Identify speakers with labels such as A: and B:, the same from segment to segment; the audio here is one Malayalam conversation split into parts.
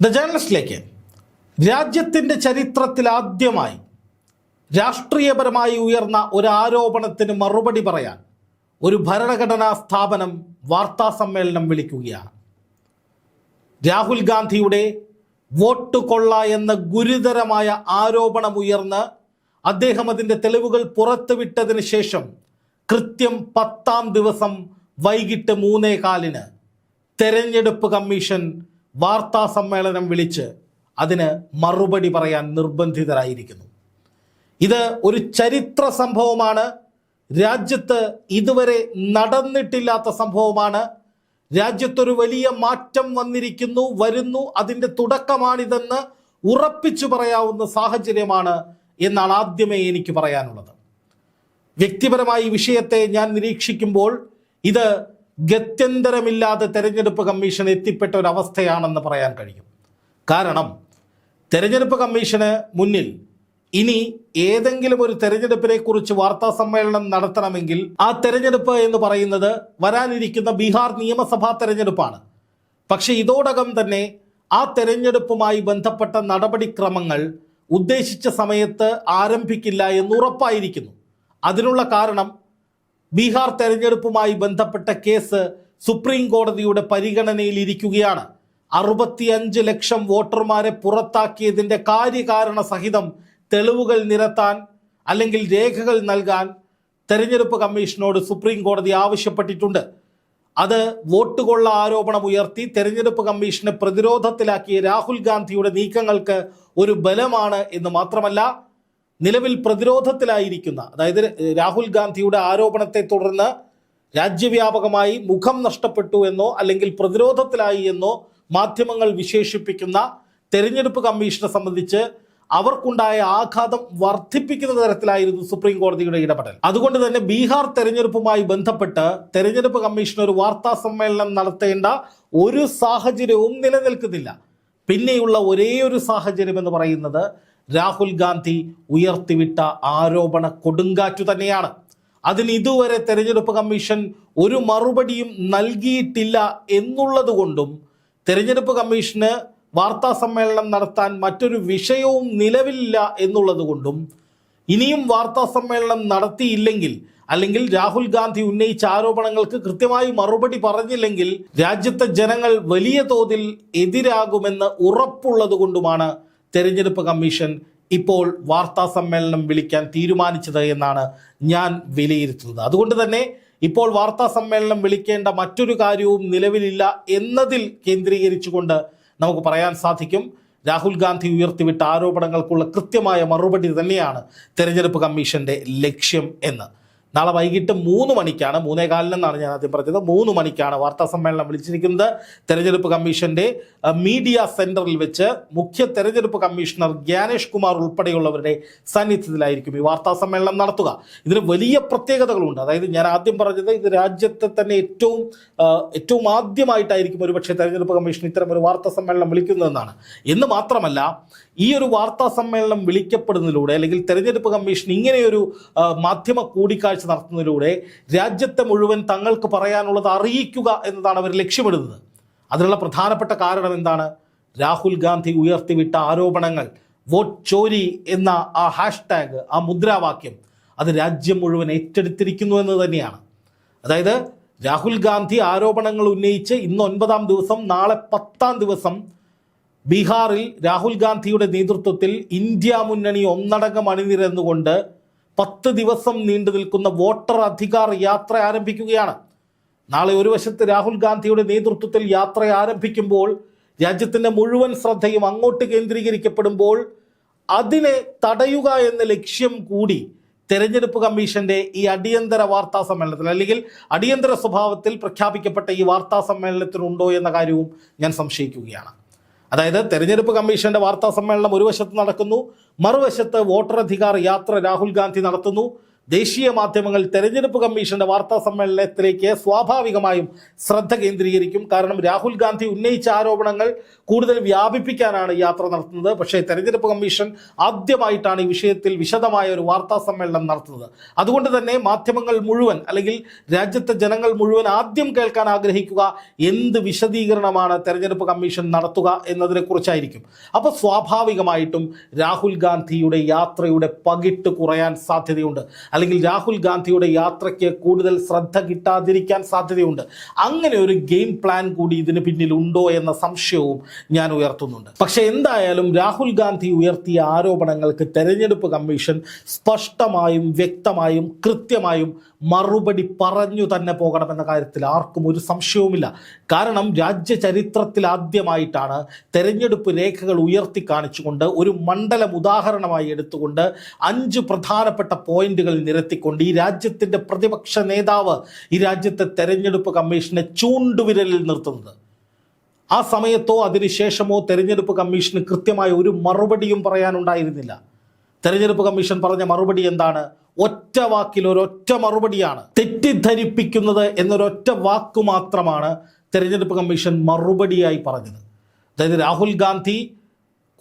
A: ദ ജേണലിസ്റ്റിലേക്ക് രാജ്യത്തിന്റെ ചരിത്രത്തിൽ ആദ്യമായി രാഷ്ട്രീയപരമായി ഉയർന്ന ഒരു ആരോപണത്തിന് മറുപടി പറയാൻ ഒരു ഭരണഘടനാ സ്ഥാപനം വാർത്താ സമ്മേളനം വിളിക്കുകയാണ്. രാഹുൽ ഗാന്ധിയുടെ വോട്ട് കൊള്ള എന്ന ഗുരുതരമായ ആരോപണം ഉയർന്ന് അദ്ദേഹം അതിന്റെ തെളിവുകൾ പുറത്തുവിട്ടതിന് ശേഷം കൃത്യം പത്താം ദിവസം വൈകിട്ട് മൂന്നേ കാലിന് തെരഞ്ഞെടുപ്പ് കമ്മീഷൻ വാർത്താ സമ്മേളനം വിളിച്ച് അതിന് മറുപടി പറയാൻ നിർബന്ധിതരായിരിക്കുന്നു. ഇത് ഒരു ചരിത്ര സംഭവമാണ്. രാജ്യത്ത് ഇതുവരെ നടന്നിട്ടില്ലാത്ത സംഭവമാണ്. രാജ്യത്തൊരു വലിയ മാറ്റം വന്നിരിക്കുന്നു വരുന്നു അതിന്റെ തുടക്കമാണിതെന്ന് ഉറപ്പിച്ചു പറയാവുന്ന സാഹചര്യമാണ് എന്നാണ് ആദ്യമേ എനിക്ക് പറയാനുള്ളത്. വ്യക്തിപരമായി ഈ വിഷയത്തെ ഞാൻ നിരീക്ഷിക്കുമ്പോൾ ഇത് ഗത്യന്തരമില്ലാതെ തെരഞ്ഞെടുപ്പ് കമ്മീഷൻ എത്തിപ്പെട്ട ഒരു അവസ്ഥയാണെന്ന് പറയാൻ കഴിയും. കാരണം തെരഞ്ഞെടുപ്പ് കമ്മീഷന് മുന്നിൽ ഇനി ഏതെങ്കിലും ഒരു തെരഞ്ഞെടുപ്പിനെ കുറിച്ച് വാർത്താ സമ്മേളനം നടത്തണമെങ്കിൽ ആ തെരഞ്ഞെടുപ്പ് എന്ന് പറയുന്നത് വരാനിരിക്കുന്ന ബീഹാർ നിയമസഭാ തെരഞ്ഞെടുപ്പാണ്. പക്ഷെ ഇതോടകം തന്നെ ആ തെരഞ്ഞെടുപ്പുമായി ബന്ധപ്പെട്ട നടപടിക്രമങ്ങൾ ഉദ്ദേശിച്ച സമയത്ത് ആരംഭിക്കില്ല എന്ന് ഉറപ്പായിരിക്കുന്നു. അതിനുള്ള കാരണം ബീഹാർ തെരഞ്ഞെടുപ്പുമായി ബന്ധപ്പെട്ട കേസ് സുപ്രീം കോടതിയുടെ പരിഗണനയിൽ ഇരിക്കുകയാണ്. അറുപത്തിയഞ്ച് ലക്ഷം വോട്ടർമാരെ പുറത്താക്കിയതിന്റെ കാര്യകാരണ സഹിതം തെളിവുകൾ നിരത്താൻ അല്ലെങ്കിൽ രേഖകൾ നൽകാൻ തെരഞ്ഞെടുപ്പ് കമ്മീഷനോട് സുപ്രീം കോടതി ആവശ്യപ്പെട്ടിട്ടുണ്ട്. അത് വോട്ട് കൊള്ള ആരോപണം ഉയർത്തി തെരഞ്ഞെടുപ്പ് കമ്മീഷനെ പ്രതിരോധത്തിലാക്കിയ രാഹുൽ ഗാന്ധിയുടെ നീക്കങ്ങൾക്ക് ഒരു ബലമാണ് എന്ന് മാത്രമല്ല നിലവിൽ പ്രതിരോധത്തിലായിരിക്കുന്ന അതായത് രാഹുൽ ഗാന്ധിയുടെ ആരോപണത്തെ തുടർന്ന് രാജ്യവ്യാപകമായി മുഖം നഷ്ടപ്പെട്ടു എന്നോ അല്ലെങ്കിൽ പ്രതിരോധത്തിലായി എന്നോ മാധ്യമങ്ങൾ വിശേഷിപ്പിക്കുന്ന തെരഞ്ഞെടുപ്പ് കമ്മീഷനെ സംബന്ധിച്ച് അവർക്കുണ്ടായ ആഘാതം വർദ്ധിപ്പിക്കുന്ന തരത്തിലായിരുന്നു സുപ്രീം കോടതിയുടെ ഇടപെടൽ. അതുകൊണ്ട് തന്നെ ബീഹാർ തെരഞ്ഞെടുപ്പുമായി ബന്ധപ്പെട്ട് തെരഞ്ഞെടുപ്പ് കമ്മീഷൻ ഒരു വാർത്താ സമ്മേളനം നടത്തേണ്ട ഒരു സാഹചര്യവും നിലനിൽക്കുന്നില്ല. പിന്നെയുള്ള ഒരേ ഒരു സാഹചര്യം എന്ന് പറയുന്നത് രാഹുൽ ഗാന്ധി ഉയർത്തിവിട്ട ആരോപണ കൊടുങ്കാറ്റു തന്നെയാണ്. അതിന് ഇതുവരെ തെരഞ്ഞെടുപ്പ് കമ്മീഷൻ ഒരു മറുപടിയും നൽകിയിട്ടില്ല എന്നുള്ളത് കൊണ്ടും തെരഞ്ഞെടുപ്പ് കമ്മീഷന് വാർത്താ സമ്മേളനം നടത്താൻ മറ്റൊരു വിഷയവും നിലവില്ല എന്നുള്ളത് കൊണ്ടും ഇനിയും വാർത്താ സമ്മേളനം നടത്തിയില്ലെങ്കിൽ അല്ലെങ്കിൽ രാഹുൽ ഗാന്ധി ഉന്നയിച്ച ആരോപണങ്ങൾക്ക് കൃത്യമായി മറുപടി പറഞ്ഞില്ലെങ്കിൽ രാജ്യത്തെ ജനങ്ങൾ വലിയ തോതിൽ എതിരാകുമെന്ന് ഉറപ്പുള്ളത് കൊണ്ടുമാണ് തെരഞ്ഞെടുപ്പ് കമ്മീഷൻ ഇപ്പോൾ വാർത്താ സമ്മേളനം വിളിക്കാൻ തീരുമാനിച്ചത് എന്നാണ് ഞാൻ വിലയിരുത്തുന്നത്. അതുകൊണ്ട് തന്നെ ഇപ്പോൾ വാർത്താ സമ്മേളനം വിളിക്കേണ്ട മറ്റൊരു കാര്യവും നിലവിലില്ല എന്നതിൽ കേന്ദ്രീകരിച്ചുകൊണ്ട് നമുക്ക് പറയാൻ സാധിക്കും. രാഹുൽ ഗാന്ധി ഉയർത്തിവിട്ട ആരോപണങ്ങൾക്കുള്ള കൃത്യമായ മറുപടി തന്നെയാണ് തെരഞ്ഞെടുപ്പ് കമ്മീഷന്റെ ലക്ഷ്യം എന്ന്. നാളെ വൈകിട്ട് മൂന്ന് മണിക്കാണ് മൂന്നേ കാലിനെന്നാണ് ഞാൻ ആദ്യം പറഞ്ഞത് മൂന്ന് മണിക്കാണ് വാർത്താ സമ്മേളനം വിളിച്ചിരിക്കുന്നത്. തെരഞ്ഞെടുപ്പ് കമ്മീഷന്റെ മീഡിയ സെന്ററിൽ വെച്ച് മുഖ്യ തെരഞ്ഞെടുപ്പ് കമ്മീഷണർ ഗ്യാനേഷ് കുമാർ ഉൾപ്പെടെയുള്ളവരുടെ സാന്നിധ്യത്തിലായിരിക്കും ഈ വാർത്താ സമ്മേളനം നടത്തുക. ഇതിന് വലിയ പ്രത്യേകതകളുണ്ട്. അതായത് ഞാൻ ആദ്യം പറഞ്ഞത് ഇത് രാജ്യത്തെ തന്നെ ഏറ്റവും ഏറ്റവും ആദ്യമായിട്ടായിരിക്കും ഒരുപക്ഷെ തെരഞ്ഞെടുപ്പ് കമ്മീഷൻ ഇത്തരം ഒരു വാർത്താ സമ്മേളനം വിളിക്കുന്നതെന്നാണ്. എന്ന് മാത്രമല്ല ഈ ഒരു വാർത്താ സമ്മേളനം വിളിക്കപ്പെടുന്നതിലൂടെ അല്ലെങ്കിൽ തെരഞ്ഞെടുപ്പ് കമ്മീഷൻ ഇങ്ങനെയൊരു മാധ്യമ കൂടിക്കാഴ്ച നടത്തുന്നതിലൂടെ രാജ്യത്തെ മുഴുവൻ തങ്ങൾക്ക് പറയാനുള്ളത് അറിയിക്കുക എന്നതാണ് അവർ ലക്ഷ്യമിടുന്നത്. അതിനുള്ള പ്രധാനപ്പെട്ട കാരണം എന്താണ്? രാഹുൽ ഗാന്ധി ഉയർത്തിവിട്ട ആരോപണങ്ങൾ വോട്ട് ചോരി എന്ന ആ ഹാഷ്ടാഗ് ആ മുദ്രാവാക്യം അത് രാജ്യം മുഴുവൻ ഏറ്റെടുത്തിരിക്കുന്നു എന്ന് തന്നെയാണ്. അതായത് രാഹുൽ ഗാന്ധി ആരോപണങ്ങൾ ഉന്നയിച്ച് ഇന്ന് ഒൻപതാം ദിവസം നാളെ പത്താം ദിവസം ബീഹാറിൽ രാഹുൽ ഗാന്ധിയുടെ നേതൃത്വത്തിൽ ഇന്ത്യ മുന്നണി ഒന്നടങ്കം അണിനിരന്നുകൊണ്ട് പത്ത് ദിവസം നീണ്ടു നിൽക്കുന്ന വോട്ടർ അധികാർ യാത്ര ആരംഭിക്കുകയാണ്. നാളെ ഒരു വശത്ത് രാഹുൽ ഗാന്ധിയുടെ നേതൃത്വത്തിൽ യാത്ര ആരംഭിക്കുമ്പോൾ രാജ്യത്തിന്റെ മുഴുവൻ ശ്രദ്ധയും അങ്ങോട്ട് കേന്ദ്രീകരിക്കപ്പെടുമ്പോൾ അതിനെ തടയുക എന്ന ലക്ഷ്യം കൂടി തെരഞ്ഞെടുപ്പ് കമ്മീഷന്റെ ഈ അടിയന്തര വാർത്താ സമ്മേളനത്തിൽ അല്ലെങ്കിൽ അടിയന്തര സ്വഭാവത്തിൽ പ്രഖ്യാപിക്കപ്പെട്ട ഈ വാർത്താ സമ്മേളനത്തിനുണ്ടോ എന്ന കാര്യവും ഞാൻ സംശയിക്കുകയാണ്. അതായത് തെരഞ്ഞെടുപ്പ് കമ്മീഷന്റെ വാർത്താ സമ്മേളനം ഒരു വശത്ത് നടക്കുന്നു മറുവശത്ത് വോട്ടർ അധികാർ യാത്ര രാഹുൽ ഗാന്ധി നടത്തുന്നു. ദേശീയ മാധ്യമങ്ങൾ തെരഞ്ഞെടുപ്പ് കമ്മീഷന്റെ വാർത്താ സമ്മേളനത്തിലേക്ക് സ്വാഭാവികമായും ശ്രദ്ധ കേന്ദ്രീകരിക്കും. കാരണം രാഹുൽ ഗാന്ധി ഉന്നയിച്ച ആരോപണങ്ങൾ കൂടുതൽ വ്യാപിപ്പിക്കാനാണ് യാത്ര നടത്തുന്നത്. പക്ഷേ തെരഞ്ഞെടുപ്പ് കമ്മീഷൻ ആദ്യമായിട്ടാണ് ഈ വിഷയത്തിൽ വിശദമായ ഒരു വാർത്താ സമ്മേളനം നടത്തുന്നത്. അതുകൊണ്ട് തന്നെ മാധ്യമങ്ങൾ മുഴുവൻ അല്ലെങ്കിൽ രാജ്യത്തെ ജനങ്ങൾ മുഴുവൻ ആദ്യം കേൾക്കാൻ ആഗ്രഹിക്കുക എന്ത് വിശദീകരണമാണ് തെരഞ്ഞെടുപ്പ് കമ്മീഷൻ നടത്തുക എന്നതിനെ കുറിച്ചായിരിക്കും അപ്പോൾ സ്വാഭാവികമായിട്ടും രാഹുൽ ഗാന്ധിയുടെ യാത്രയുടെ പകിട്ട് കുറയാൻ സാധ്യതയുണ്ട്. അല്ലെങ്കിൽ രാഹുൽ ഗാന്ധിയുടെ യാത്രയ്ക്ക് കൂടുതൽ ശ്രദ്ധ കിട്ടാതിരിക്കാൻ സാധ്യതയുണ്ട്. അങ്ങനെ ഒരു ഗെയിം പ്ലാൻ കൂടി ഇതിന് പിന്നിലുണ്ടോ എന്ന സംശയവും ഞാൻ ഉയർത്തുന്നുണ്ട്. പക്ഷെ എന്തായാലും രാഹുൽ ഗാന്ധി ഉയർത്തിയ ആരോപണങ്ങൾക്ക് തെരഞ്ഞെടുപ്പ് കമ്മീഷൻ സ്പഷ്ടമായും വ്യക്തമായും കൃത്യമായും മറുപടി പറഞ്ഞു തന്നെ പോകണമെന്ന കാര്യത്തിൽ ആർക്കും ഒരു സംശയവുമില്ല. കാരണം രാജ്യ ചരിത്രത്തിൽ ആദ്യമായിട്ടാണ് തെരഞ്ഞെടുപ്പ് രേഖകൾ ഉയർത്തി കാണിച്ചുകൊണ്ട് ഒരു മണ്ഡലം ഉദാഹരണമായി എടുത്തുകൊണ്ട് അഞ്ച് പ്രധാനപ്പെട്ട പോയിന്റുകൾ നിരത്തിക്കൊണ്ട് ഈ രാജ്യത്തിന്റെ പ്രതിപക്ഷ നേതാവ് ഈ രാജ്യത്തെ തെരഞ്ഞെടുപ്പ് കമ്മീഷനെ ചൂണ്ടുവിരലിൽ നിർത്തുന്നത്. ആ സമയത്തോ അതിനുശേഷമോ തെരഞ്ഞെടുപ്പ് കമ്മീഷന് കൃത്യമായ ഒരു മറുപടിയും പറയാനുണ്ടായിരുന്നില്ല. തെരഞ്ഞെടുപ്പ് കമ്മീഷൻ പറഞ്ഞ മറുപടി എന്താണ്? ഒറ്റ വാക്കിൽ ഒരൊറ്റ മറുപടിയാണ്. തെറ്റിദ്ധരിപ്പിക്കുന്നത് എന്നൊരൊറ്റ വാക്ക് മാത്രമാണ് തെരഞ്ഞെടുപ്പ് കമ്മീഷൻ മറുപടിയായി പറഞ്ഞത്. അതായത് രാഹുൽ ഗാന്ധി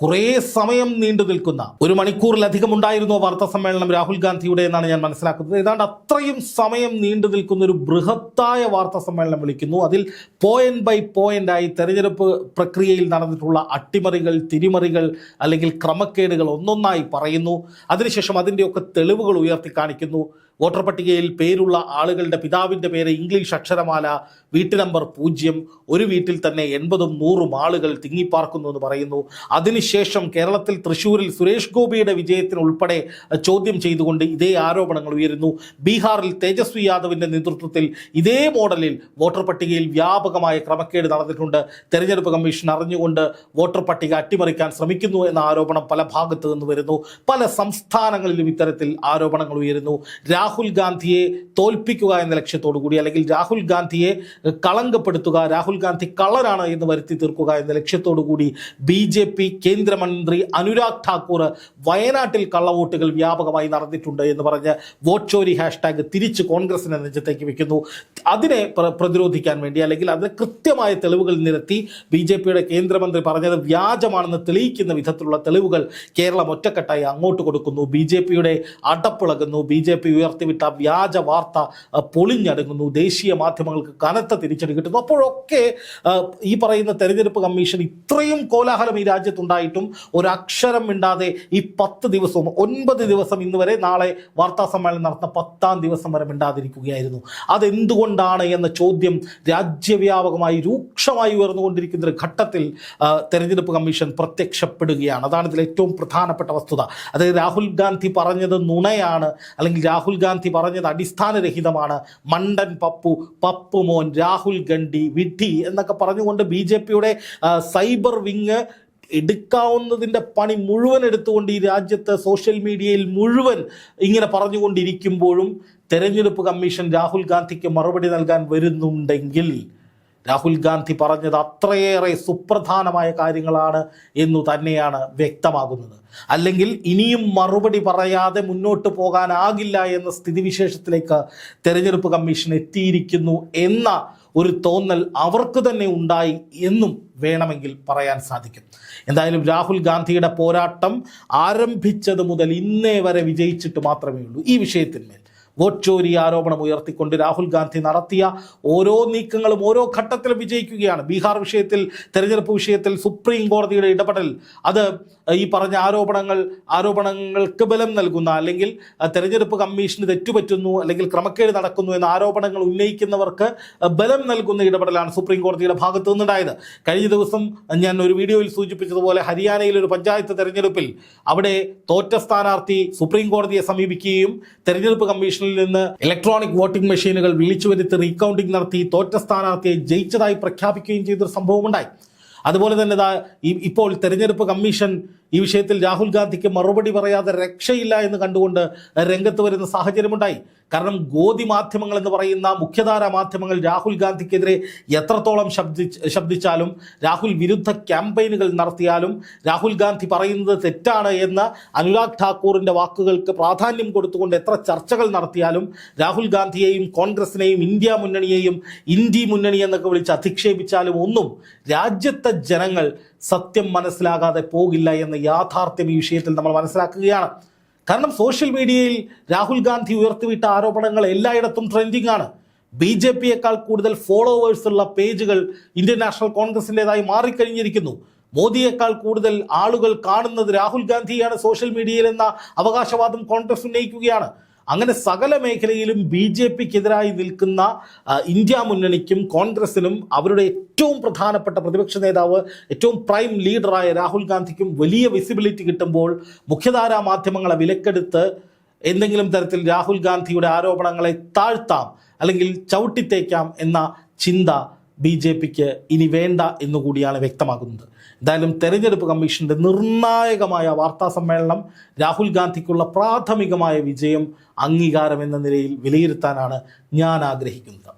A: കുറേ സമയം നീണ്ടു നിൽക്കുന്ന ഒരു മണിക്കൂറിലധികം ഉണ്ടായിരുന്നു വാർത്താ സമ്മേളനം രാഹുൽ ഗാന്ധിയുടെ എന്നാണ് ഞാൻ മനസ്സിലാക്കുന്നത്. ഏതാണ്ട് അത്രയും സമയം നീണ്ടു നിൽക്കുന്ന ഒരു ബൃഹത്തായ വാർത്താ സമ്മേളനം വിളിക്കുന്നു. അതിൽ പോയിന്റ് ബൈ പോയിന്റ് ആയി തെരഞ്ഞെടുപ്പ് പ്രക്രിയയിൽ നടന്നിട്ടുള്ള അട്ടിമറികൾ തിരിമറികൾ അല്ലെങ്കിൽ ക്രമക്കേടുകൾ ഒന്നൊന്നായി പറയുന്നു. അതിനുശേഷം അതിന്റെയൊക്കെ തെളിവുകൾ ഉയർത്തി കാണിക്കുന്നു. വോട്ടർ പട്ടികയിൽ പേരുള്ള ആളുകളുടെ പിതാവിന്റെ പേര് ഇംഗ്ലീഷ് അക്ഷരമാല വീട്ടു നമ്പർ പൂജ്യം ഒരു വീട്ടിൽ തന്നെ എൺപതും നൂറും ആളുകൾ തിങ്ങിപ്പാർക്കുന്നു എന്ന് പറയുന്നു. അതിനുശേഷം കേരളത്തിൽ തൃശ്ശൂരിൽ സുരേഷ് ഗോപിയുടെ വിജയത്തിന് ഉൾപ്പെടെ ചോദ്യം ചെയ്തുകൊണ്ട് ഇതേ ആരോപണങ്ങൾ ഉയരുന്നു. ബീഹാറിൽ തേജസ്വി യാദവിന്റെ നേതൃത്വത്തിൽ ഇതേ മോഡലിൽ വോട്ടർ പട്ടികയിൽ വ്യാപകമായ ക്രമക്കേട് നടന്നിട്ടുണ്ട്. തെരഞ്ഞെടുപ്പ് കമ്മീഷൻ അറിഞ്ഞുകൊണ്ട് വോട്ടർ പട്ടിക അട്ടിമറിക്കാൻ ശ്രമിക്കുന്നു എന്ന ആരോപണം പല ഭാഗത്തു നിന്ന് വരുന്നു. പല സംസ്ഥാനങ്ങളിലും ഇത്തരത്തിൽ ആരോപണങ്ങൾ ഉയരുന്നു. രാഹുൽ ഗാന്ധിയെ തോൽപ്പിക്കുക എന്ന ലക്ഷ്യത്തോടു കൂടി അല്ലെങ്കിൽ രാഹുൽ ഗാന്ധിയെ കളങ്കപ്പെടുത്തുക രാഹുൽ ഗാന്ധി കള്ളനാണ് എന്ന് വരുത്തി തീർക്കുക എന്ന ലക്ഷ്യത്തോടു കൂടി ബി ജെ പി കേന്ദ്രമന്ത്രി അനുരാഗ് ഠാക്കൂർ വയനാട്ടിൽ കള്ളവോട്ടുകൾ വ്യാപകമായി നടന്നിട്ടുണ്ട് എന്ന് പറഞ്ഞ് വോട്ട് ചോരി ഹാഷ്ടാഗ് തിരിച്ച് കോൺഗ്രസിനെ നെഞ്ചത്തേക്ക് വെക്കുന്നു. അതിനെ പ്രതിരോധിക്കാൻ വേണ്ടി അല്ലെങ്കിൽ അതിന് കൃത്യമായ തെളിവുകൾ നിരത്തി ബി ജെ പിയുടെ കേന്ദ്രമന്ത്രി പറഞ്ഞത് വ്യാജമാണെന്ന് തെളിയിക്കുന്ന വിധത്തിലുള്ള തെളിവുകൾ കേരളം ഒറ്റക്കെട്ടായി അങ്ങോട്ട് കൊടുക്കുന്നു. ബി ജെ പിയുടെ അടപ്പിളകുന്നു. ബി ജെ പി ഉയർത്തിവിട്ട വ്യാജ വാർത്ത പൊളിഞ്ഞടങ്ങുന്നു. ദേശീയ മാധ്യമങ്ങൾക്ക് കനത്ത തിരിച്ചടി കിട്ടുന്നു. അപ്പോഴൊക്കെ ഈ പറയുന്ന തെരഞ്ഞെടുപ്പ് കമ്മീഷൻ ഇത്രയും കോലാഹലം ഈ രാജ്യത്തുണ്ടായിട്ടും ഒരക്ഷരം മിണ്ടാതെ ഈ പത്ത് ദിവസവും ഒൻപത് ദിവസം ഇന്ന് വരെ നാളെ വാർത്താ സമ്മേളനം നടത്തുന്ന പത്താം ദിവസം വരെ മിണ്ടാതിരിക്കുകയായിരുന്നു. അതെന്തുകൊണ്ടാണ് എന്ന ചോദ്യം രാജ്യവ്യാപകമായി രൂക്ഷമായി ഉയർന്നുകൊണ്ടിരിക്കുന്ന ഒരു ഘട്ടത്തിൽ തെരഞ്ഞെടുപ്പ് കമ്മീഷൻ പ്രത്യക്ഷപ്പെടുകയാണ്. അതാണ് ഇതിൽ ഏറ്റവും പ്രധാനപ്പെട്ട വസ്തുത. അതായത് രാഹുൽ ഗാന്ധി പറഞ്ഞത് നുണയാണ് അല്ലെങ്കിൽ രാഹുൽ ഗാന്ധി പറഞ്ഞത് അടിസ്ഥാനരഹിതമാണ്. മണ്ടൻ പപ്പു പപ്പു മോൻ രാഹുൽ ഗണ്ഡി വിഡ്ഢി എന്നൊക്കെ പറഞ്ഞുകൊണ്ട് ബി ജെ പിയുടെ സൈബർ വിങ് എടുക്കാവുന്നതിന്റെ പണി മുഴുവൻ എടുത്തുകൊണ്ട് ഈ രാജ്യത്ത് സോഷ്യൽ മീഡിയയിൽ മുഴുവൻ ഇങ്ങനെ പറഞ്ഞുകൊണ്ടിരിക്കുമ്പോഴും തെരഞ്ഞെടുപ്പ് കമ്മീഷൻ രാഹുൽ ഗാന്ധിക്ക് മറുപടി നൽകാൻ വരുന്നുണ്ടെങ്കിൽ രാഹുൽ ഗാന്ധി പറഞ്ഞത് അത്രയേറെ സുപ്രധാനമായ കാര്യങ്ങളാണ് എന്നു തന്നെയാണ് വ്യക്തമാകുന്നത്. അല്ലെങ്കിൽ ഇനിയും മറുപടി പറയാതെ മുന്നോട്ട് പോകാനാകില്ല എന്ന സ്ഥിതിവിശേഷത്തിലേക്ക് തെരഞ്ഞെടുപ്പ് കമ്മീഷൻ എത്തിയിരിക്കുന്നു എന്ന ഒരു തോന്നൽ അവർക്ക് തന്നെ ഉണ്ടായി എന്നും വേണമെങ്കിൽ പറയാൻ സാധിക്കും. എന്തായാലും രാഹുൽ ഗാന്ധിയുടെ പോരാട്ടം ആരംഭിച്ചത് മുതൽ ഇന്നേ വരെ വിജയിച്ചിട്ട് മാത്രമേ ഉള്ളൂ ഈ വിഷയത്തിന്മേൽ. വോട്ട് ചോരി ആരോപണം ഉയർത്തിക്കൊണ്ട് രാഹുൽ ഗാന്ധി നടത്തിയ ഓരോ നീക്കങ്ങളും ഓരോ ഘട്ടത്തിലും വിജയിക്കുകയാണ്. ബീഹാർ വിഷയത്തിൽ തെരഞ്ഞെടുപ്പ് വിഷയത്തിൽ സുപ്രീം കോടതിയുടെ ഇടപെടൽ. അത് ഈ പറഞ്ഞ ആരോപണങ്ങൾ ആരോപണങ്ങൾക്ക് ബലം നൽകുന്ന അല്ലെങ്കിൽ തെരഞ്ഞെടുപ്പ് കമ്മീഷന് തെറ്റുപറ്റുന്നു അല്ലെങ്കിൽ ക്രമക്കേട് നടക്കുന്നു എന്ന ആരോപണങ്ങൾ ഉന്നയിക്കുന്നവർക്ക് ബലം നൽകുന്ന ഇടപെടലാണ് സുപ്രീം കോടതിയുടെ ഭാഗത്തു നിന്നുണ്ടായത്. കഴിഞ്ഞ ദിവസം ഞാൻ ഒരു വീഡിയോയിൽ സൂചിപ്പിച്ചതുപോലെ ഹരിയാനയിൽ ഒരു പഞ്ചായത്ത് തെരഞ്ഞെടുപ്പിൽ അവിടെ തോറ്റ സ്ഥാനാർത്ഥി സുപ്രീം കോടതിയെ സമീപിക്കുകയും തെരഞ്ഞെടുപ്പ് കമ്മീഷനിൽ നിന്ന് ഇലക്ട്രോണിക് വോട്ടിംഗ് മെഷീനുകൾ വിളിച്ചു വരുത്തി റീകൗണ്ടിംഗ് നടത്തി തോറ്റ സ്ഥാനാർത്ഥിയെ ജയിച്ചതായി പ്രഖ്യാപിക്കുകയും ചെയ്തൊരു സംഭവമുണ്ടായി. അതുപോലെ തന്നെ ഇപ്പോൾ തെരഞ്ഞെടുപ്പ് കമ്മീഷൻ ഈ വിഷയത്തിൽ രാഹുൽ ഗാന്ധിക്ക് മറുപടി പറയാതെ രക്ഷയില്ല എന്ന് കണ്ടുകൊണ്ട് രംഗത്ത് വരുന്ന സാഹചര്യമുണ്ടായി. കാരണം ഗോതി മാധ്യമങ്ങൾ എന്ന് പറയുന്ന മുഖ്യധാര മാധ്യമങ്ങൾ രാഹുൽ ഗാന്ധിക്കെതിരെ എത്രത്തോളം ശബ്ദി ശബ്ദിച്ചാലും രാഹുൽ വിരുദ്ധ ക്യാമ്പയിനുകൾ നടത്തിയാലും രാഹുൽ ഗാന്ധി പറയുന്നത് തെറ്റാണ് എന്ന് അനുരാഗ് ഠാക്കൂറിന്റെ വാക്കുകൾക്ക് പ്രാധാന്യം കൊടുത്തുകൊണ്ട് എത്ര ചർച്ചകൾ നടത്തിയാലും രാഹുൽ ഗാന്ധിയെയും കോൺഗ്രസിനെയും ഇന്ത്യ മുന്നണിയെയും ഇന്ത്യ മുന്നണി എന്നൊക്കെ വിളിച്ച് അധിക്ഷേപിച്ചാലും ഒന്നും രാജ്യത്തെ ജനങ്ങൾ സത്യം മനസ്സിലാകാതെ പോകില്ല എന്ന യാഥാർത്ഥ്യം ഈ വിഷയത്തിൽ നമ്മൾ മനസ്സിലാക്കുകയാണ്. കാരണം സോഷ്യൽ മീഡിയയിൽ രാഹുൽ ഗാന്ധി ഉയർത്തിവിട്ട ആരോപണങ്ങൾ എല്ലായിടത്തും ട്രെൻഡിംഗ് ആണ് ബി ജെ പിയേക്കാൾ കൂടുതൽ ഫോളോവേഴ്സ് ഉള്ള പേജുകൾ ഇന്ത്യൻ നാഷണൽ കോൺഗ്രസിന്റെതായി മാറിക്കഴിഞ്ഞിരിക്കുന്നു. മോദിയേക്കാൾ കൂടുതൽ ആളുകൾ കാണുന്നത് രാഹുൽ ഗാന്ധിയാണ് സോഷ്യൽ മീഡിയയിൽ എന്ന അവകാശവാദം കോൺഗ്രസ് ഉന്നയിക്കുകയാണ്. അങ്ങനെ സകല മേഖലയിലും ബി ജെ പിക്കെതിരായി നിൽക്കുന്ന ഇന്ത്യ മുന്നണിക്കും കോൺഗ്രസിനും അവരുടെ ഏറ്റവും പ്രധാനപ്പെട്ട പ്രതിപക്ഷ നേതാവ് ഏറ്റവും പ്രൈം ലീഡറായ രാഹുൽ ഗാന്ധിക്കും വലിയ വിസിബിലിറ്റി കിട്ടുമ്പോൾ മുഖ്യധാരാ മാധ്യമങ്ങളെ വിലക്കെടുത്ത് എന്തെങ്കിലും തരത്തിൽ രാഹുൽ ഗാന്ധിയുടെ ആരോപണങ്ങളെ താഴ്ത്താം അല്ലെങ്കിൽ ചവിട്ടിത്തേക്കാം എന്ന ചിന്ത ബി ജെ പിക്ക് ഇനി വേണ്ട എന്നുകൂടിയാണ് വ്യക്തമാകുന്നത്. എന്തായാലും തെരഞ്ഞെടുപ്പ് കമ്മീഷന്റെ നിർണായകമായ വാർത്താ സമ്മേളനം രാഹുൽ ഗാന്ധിക്കുള്ള പ്രാഥമികമായ വിജയം അംഗീകാരം എന്ന നിലയിൽ വിലയിരുത്താനാണ് ഞാൻ ആഗ്രഹിക്കുന്നത്.